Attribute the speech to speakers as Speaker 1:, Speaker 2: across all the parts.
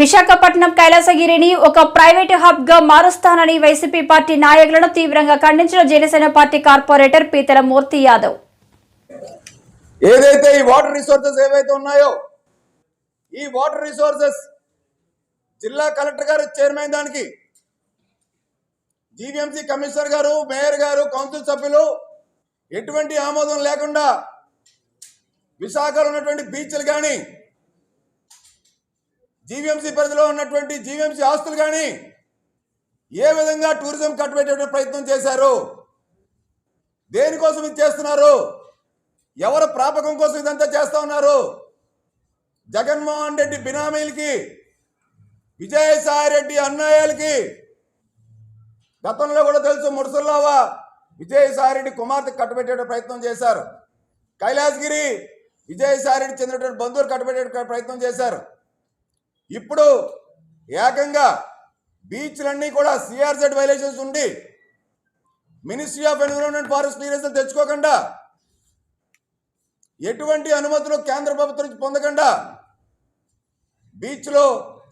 Speaker 1: విశాఖపట్నం కైలాసగిరిని ఒక ప్రైవేటు హబ్గా మారుస్తానని YCP party నాయకులను తీవ్రంగా ఖండించిన జనసేన పార్టీ కార్పొరేటర్ పీతల మూర్తి యాదవ్.
Speaker 2: ఏదైతే ఈ వాటర్ రిసోర్సెస్ ఏవైతే ఉన్నాయో ఈ వాటర్ రిసోర్సెస్ జిల్లా కలెక్టర్ గారు చైర్మన్ దానికి జీవీఎంసీ కమిషనర్ గారు మేయర్ గారు కౌన్సిల్ సభ్యులు ఎటువంటి ఆమోదం లేకుండా విశాఖలో ఉన్నటువంటి బీచ్లు కానీ జీవీఎంసీ పరిధిలో ఉన్నటువంటి జీవీఎంసీ ఆస్తులు కానీ ఏ విధంగా టూరిజం కట్టుబెట్టే ప్రయత్నం చేశారు? దేనికోసం ఇది చేస్తున్నారు? ఎవరు ప్రాపకం కోసం ఇదంతా చేస్తా ఉన్నారు? జగన్మోహన్ రెడ్డి బినామీలకి విజయసాయి రెడ్డి అన్నయ్యలకి గతంలో కూడా తెలుసు ముడుసుల్లావా విజయసాయి రెడ్డి కుమార్తె కట్టుబెట్టే ప్రయత్నం చేశారు. కైలాసగిరి విజయసాయి రెడ్డి చెందినటువంటి బంధువులు కట్టుబెట్టే ప్రయత్నం చేశారు. ఇప్పుడు ఏకంగా బీచ్లన్నీ కూడా సిఆర్జెడ్ వైలేషన్స్ ఉండి మినిస్ట్రీ ఆఫ్ ఎన్విరాన్మెంట్ ఫారెస్ట్ క్లియరెన్స్లు తెచ్చుకోకుండా ఎటువంటి అనుమతులు కేంద్ర ప్రభుత్వం నుంచి పొందకుండా బీచ్లో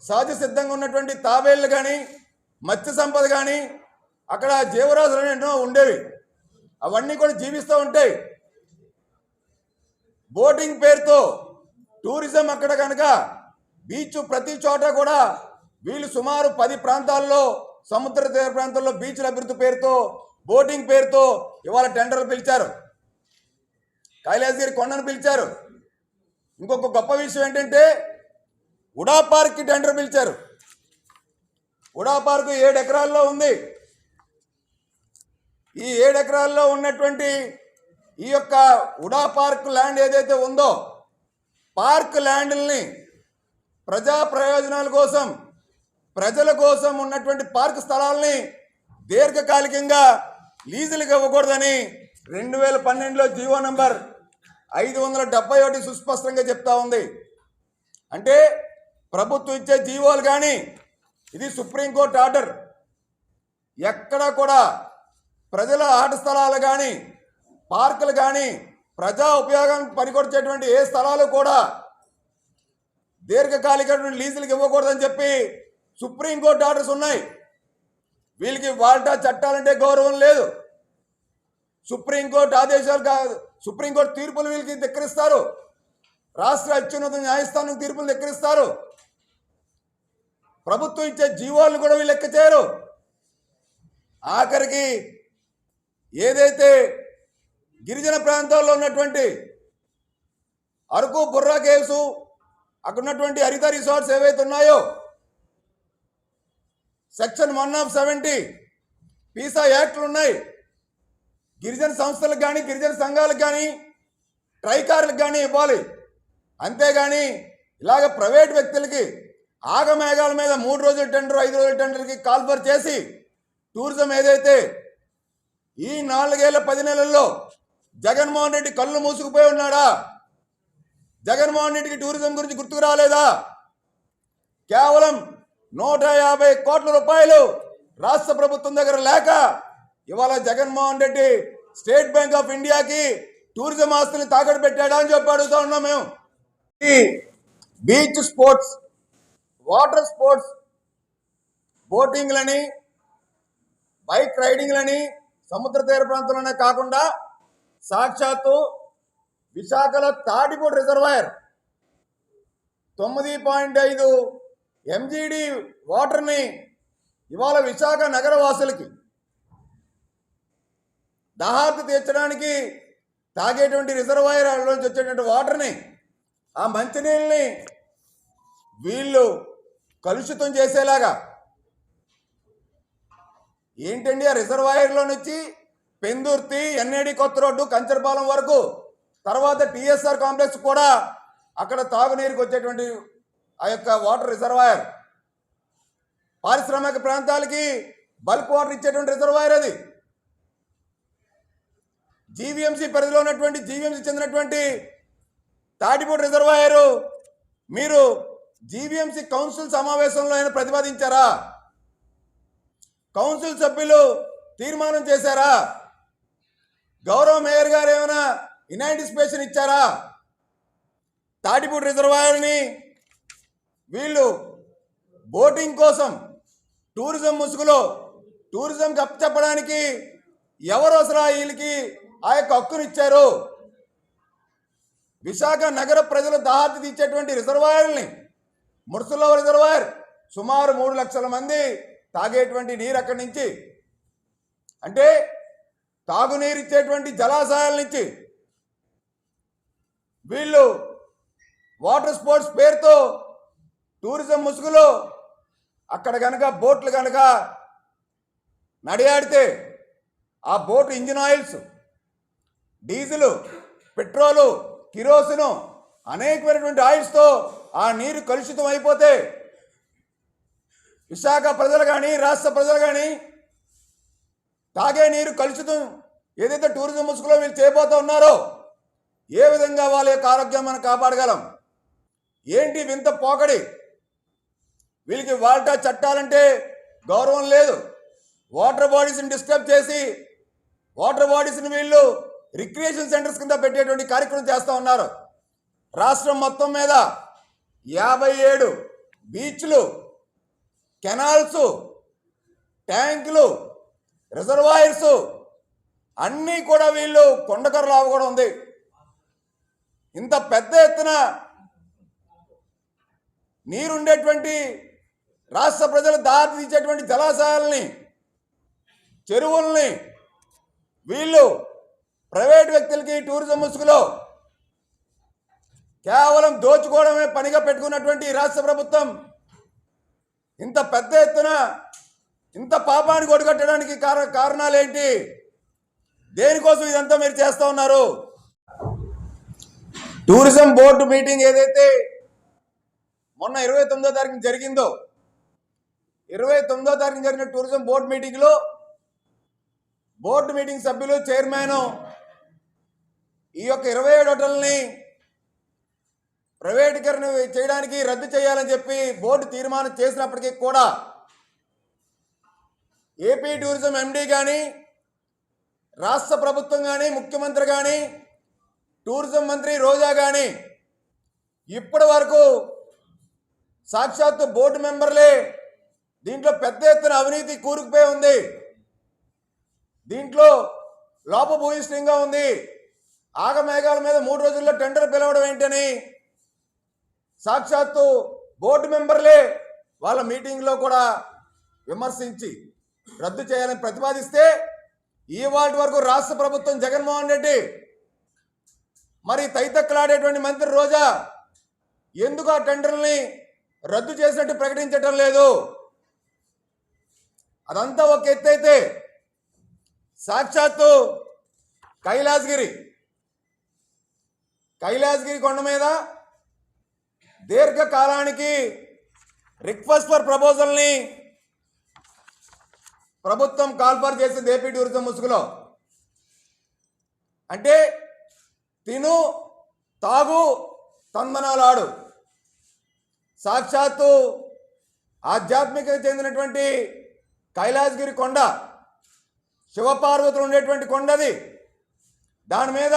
Speaker 2: సహజ సిద్ధంగా ఉన్నటువంటి తాబేళ్ళు కానీ మత్స్య సంపద కానీ అక్కడ జీవరాశులు ఎన్నో ఉండేవి. అవన్నీ కూడా జీవిస్తూ ఉంటాయి. బోటింగ్ పేరుతో టూరిజం అక్కడ కనుక బీచ్ ప్రతి చోట కూడా వీళ్ళు సుమారు పది ప్రాంతాల్లో సముద్ర తీర ప్రాంతాల్లో బీచ్ల అభివృద్ధి పేరుతో బోటింగ్ పేరుతో ఇవాళ టెండర్లు పిలిచారు. కైలాసగిరి కొండను పిలిచారు. ఇంకొక గొప్ప విషయం ఏంటంటే ఉడా పార్క్కి టెండర్ పిలిచారు. ఉడా పార్క్ ఏడు ఎకరాల్లో ఉంది. ఈ ఏడు ఎకరాల్లో ఉన్నటువంటి ఈ యొక్క ఉడా పార్క్ ల్యాండ్ ఏదైతే ఉందో పార్క్ ల్యాండ్ని ప్రజా ప్రయోజనాల కోసం ప్రజల కోసం ఉన్నటువంటి పార్క్ స్థలాల్ని దీర్ఘకాలికంగా లీజులకు ఇవ్వకూడదని రెండు వేల పన్నెండులో జీవో నంబర్ ఐదు వందల డెబ్బై ఒకటి సుస్పష్టంగా చెప్తా ఉంది. అంటే ప్రభుత్వం ఇచ్చే జీవోలు కానీ ఇది సుప్రీంకోర్టు ఆర్డర్. ఎక్కడ కూడా ప్రజల ఆట స్థలాలు కానీ పార్కులు కానీ ప్రజా ఉపయోగానికి పనికొచ్చేటువంటి ఏ స్థలాలు కూడా దీర్ఘకాలిక లీజులకు ఇవ్వకూడదని చెప్పి సుప్రీంకోర్టు ఆర్డర్స్ ఉన్నాయి. వీళ్ళకి వాల్టా చట్టాలంటే గౌరవం లేదు. సుప్రీంకోర్టు ఆదేశాలు కాదు సుప్రీంకోర్టు తీర్పులు వీళ్ళకి ధిక్కరిస్తారు. రాష్ట్ర అత్యున్నత న్యాయస్థానం తీర్పులు ధిక్కరిస్తారు. ప్రభుత్వం ఇచ్చే జీవాలను కూడా వీళ్ళు లెక్క చేయరు. ఆఖరికి ఏదైతే గిరిజన ప్రాంతాల్లో ఉన్నటువంటి అరకు బుర్రా కేసు అక్కడ ఉన్నటువంటి హరిత రిసార్ట్స్ ఏవైతే ఉన్నాయో section one of seventy PESA యాక్ట్లు ఉన్నాయి. గిరిజన సంస్థలకు కానీ గిరిజన సంఘాలకు కానీ ట్రైకార్లకు కానీ ఇవ్వాలి. అంతేగాని ఇలాగ ప్రైవేట్ వ్యక్తులకి ఆగమేఘాల మీద మూడు రోజుల టెండర్ ఐదు రోజుల టెండర్కి కాల్ఫర్ చేసి టూరిజం ఏదైతే ఈ నాలుగేళ్ళ పది నెలల్లో జగన్మోహన్ రెడ్డి కళ్ళు మూసుకుపోయి ఉన్నాడా? జగన్మోహన్ రెడ్డికి టూరిజం గురించి గుర్తుకు రాలేదా? కేవలం నూట యాభై కోట్ల రూపాయలు రాష్ట్ర ప్రభుత్వం దగ్గర లేక ఇవాళ Jaganmohan Reddy state bank of ఇండియాకి టూరిజం ఆస్తులు తాకట్టు పెట్టాడా అని చెప్పి అడుగుతా ఉన్నాం మేము. ఈ బీచ్ స్పోర్ట్స్ వాటర్ స్పోర్ట్స్ బోటింగ్లని బైక్ రైడింగ్లని సముద్ర తీర ప్రాంతంలోనే కాకుండా సాక్షాత్తు విశాఖలో తాడిపూడి రిజర్వాయర్. తొమ్మిది పాయింట్ ఐదు ఎంజీడి వాటర్ని ఇవాళ విశాఖ నగర వాసులకి దాహార్తి తీర్చడానికి తాగేటువంటి రిజర్వాయర్ నుంచి వచ్చేటువంటి వాటర్ని ఆ మంచినీళ్ళని వీళ్ళు కలుషితం చేసేలాగా ఏంటండి ఆ రిజర్వాయర్లో నుంచి పెందుర్తి ఎన్ఏడి కొత్త రోడ్డు కంచరపాలెం వరకు తర్వాత టీఎస్ఆర్ కాంప్లెక్స్ కూడా అక్కడ తాగునీరుకి వచ్చేటువంటి ఆ యొక్క వాటర్ రిజర్వాయర్. పారిశ్రామిక ప్రాంతాలకి బల్క్ వాటర్ ఇచ్చేటువంటి రిజర్వాయర్ అది. జీవీఎంసీ పరిధిలో ఉన్నటువంటి జీవీఎంసీ చెందినటువంటి తాటిపూడి రిజర్వాయరు మీరు జీవీఎంసీ కౌన్సిల్ సమావేశంలో ఆయన ప్రతిపాదించారా? కౌన్సిల్ సభ్యులు తీర్మానం చేశారా? గౌరవ మేయర్ గారు ఏమైనా ఇనాంటిసిపేషన్ ఇచ్చారా? తాటిపూడి రిజర్వాయర్ని వీళ్ళు బోటింగ్ కోసం టూరిజం ముసుగులో టూరిజం చెప్పడానికి ఎవరు అసలు వీళ్ళకి ఆ యొక్క హక్కునిచ్చారు విశాఖ నగర ప్రజలు దాహార్తి తీర్చేటువంటి రిజర్వాయర్ని ముర్సులో రిజర్వాయర్ సుమారు మూడు లక్షల మంది తాగేటువంటి నీరు అక్కడి నుంచి అంటే తాగునీరు ఇచ్చేటువంటి జలాశయాల నుంచి వీళ్ళు వాటర్ స్పోర్ట్స్ పేరుతో టూరిజం ముసుగులో అక్కడ కనుక బోట్లు కనుక నడియాడితే ఆ boat engine oils diesel petrol kerosene అనేకమైనటువంటి ఆయిల్స్తో ఆ నీరు కలుషితం అయిపోతే విశాఖ ప్రజలు కానీ రాష్ట్ర ప్రజలు కానీ తాగే నీరు కలుషితం ఏదైతే టూరిజం ముసుగులో వీళ్ళు చేయబోతూ ఉన్నారో ఏ విధంగా వాళ్ళ యొక్క ఆరోగ్యం మనం కాపాడగలం? ఏంటి వింత పోకడి? వీళ్ళకి వాల్టా చట్టాలంటే గౌరవం లేదు. వాటర్ బాడీస్ని డిస్టర్బ్ చేసి వాటర్ బాడీస్ని వీళ్ళు రిక్రియేషన్ సెంటర్స్ కింద పెట్టేటువంటి కార్యక్రమం చేస్తూ ఉన్నారు. రాష్ట్రం మొత్తం మీద యాభై ఏడు బీచ్లు కెనాల్స్ ట్యాంకులు రిజర్వాయర్స్ అన్నీ కూడా వీళ్ళు కొండకర్రలు కూడా ఉంది. ఇంత పెద్ద ఎత్తున నీరుండేటువంటి రాష్ట్ర ప్రజలు దారి తీసేటువంటి జలాశయాలని చెరువుల్ని వీళ్ళు ప్రైవేట్ వ్యక్తులకి టూరిజం ముసుగులో కేవలం దోచుకోవడమే పనిగా పెట్టుకున్నటువంటి రాష్ట్ర ప్రభుత్వం ఇంత పెద్ద ఎత్తున ఇంత పాపానికి ఒడిగట్టడానికి కారణాలేంటి? కారణాలు ఏంటి దేనికోసం ఇదంతా మీరు చేస్తూ ఉన్నారు? టూరిజం బోర్డు మీటింగ్ ఏదైతే మొన్న ఇరవై తొమ్మిదో తారీఖు జరిగిందో ఇరవై తొమ్మిదో తారీఖు జరిగిన టూరిజం బోర్డు మీటింగ్లో బోర్డు మీటింగ్ సభ్యులు చైర్మన్ ఈ యొక్క ఇరవై ఏడు హోటల్ని ప్రైవేటీకరణ చేయడానికి రద్దు చేయాలని చెప్పి బోర్డు తీర్మానం చేసినప్పటికీ కూడా ఏపీ టూరిజం ఎండీ కానీ రాష్ట్ర ప్రభుత్వం కానీ ముఖ్యమంత్రి కానీ టూరిజం మంత్రి రోజా కానీ ఇప్పటి వరకు సాక్షాత్తు బోర్డు మెంబర్లే దీంట్లో పెద్ద ఎత్తున అవినీతి కూరుకుపోయి ఉంది. దీంట్లో లోపభూయిష్టంగా ఉంది. ఆగమేఘాల మీద మూడు రోజుల్లో టెండర్ పిలవడం ఏంటని సాక్షాత్తు బోర్డు మెంబర్లే వాళ్ళ మీటింగ్లో కూడా విమర్శించి రద్దు చేయాలని ప్రతిపాదిస్తే ఈ వాటి వరకు రాష్ట్ర ప్రభుత్వం జగన్మోహన్ రెడ్డి మరి తైతక్కలాడేటువంటి మంత్రి రోజా ఎందుకు ఆ టెండర్ని రద్దు చేసినట్టు ప్రకటించటం లేదు? అదంతా ఒక ఎత్తైతే సాక్షాత్తు కైలాసగిరి. కైలాసగిరి కొండ మీద దీర్ఘకాలానికి రిక్వెస్ట్ ఫర్ ప్రపోజల్ని ప్రభుత్వం కాల్ఫర్ చేసింది ఏపీ టూరిజం ముసుగులో. అంటే తిను తాగు తందనాలాడు. సాక్షాత్తు ఆధ్యాత్మిక చెందినటువంటి కైలాసగిరి కొండ శివపార్వతులు ఉండేటువంటి కొండది. దాని మీద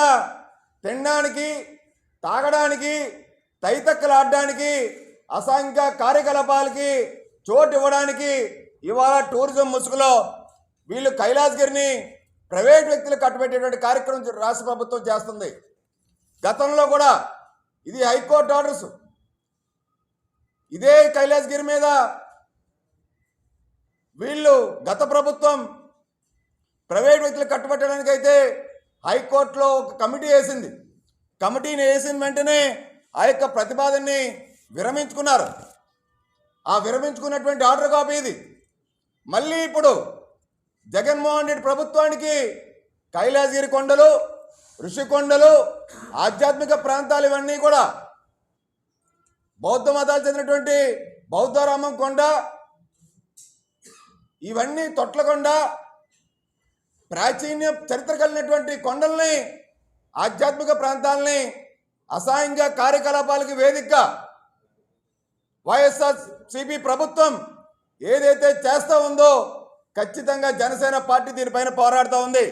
Speaker 2: తినడానికి తాగడానికి తైతక్కలు ఆడడానికి కార్యకలాపాలకి చోటు ఇవ్వడానికి ఇవాళ టూరిజం ముసుగులో వీళ్ళు కైలాసగిరిని ప్రైవేట్ వ్యక్తులు కట్టుబెట్టేటువంటి కార్యక్రమం రాష్ట్ర ప్రభుత్వం చేస్తుంది. గతంలో కూడా ఇది హైకోర్టు ఆర్డర్స్. ఇదే కైలాసగిరి మీద వీళ్ళు గత ప్రభుత్వం ప్రైవేట్ వ్యక్తులు కట్టుబెట్టడానికైతే హైకోర్టులో ఒక కమిటీ వేసింది. కమిటీని వేసిన వెంటనే ఆ యొక్క ప్రతిపాదనని విరమించుకున్నారు. ఆ విరమించుకున్నటువంటి ఆర్డర్ కాపీ ఇది. మళ్ళీ ఇప్పుడు జగన్మోహన్ రెడ్డి ప్రభుత్వానికి కైలాసగిరి కొండలు ఋషికొండలు ఆధ్యాత్మిక ప్రాంతాలు ఇవన్నీ కూడా బౌద్ధ మతాలు చెందినటువంటి బౌద్ధరామం కొండ ఇవన్నీ తొట్లకొండ ప్రాచీన చరిత్ర కలిగినటువంటి కొండల్ని ఆధ్యాత్మిక ప్రాంతాలని అసహాయంగా కార్యకలాపాలకి వేదికగా వైఎస్ఆర్ సిపి ప్రభుత్వం ఏదైతే చేస్తూ ఉందో ఖచ్చితంగా జనసేన పార్టీ దీనిపైన పోరాడుతూ ఉంది.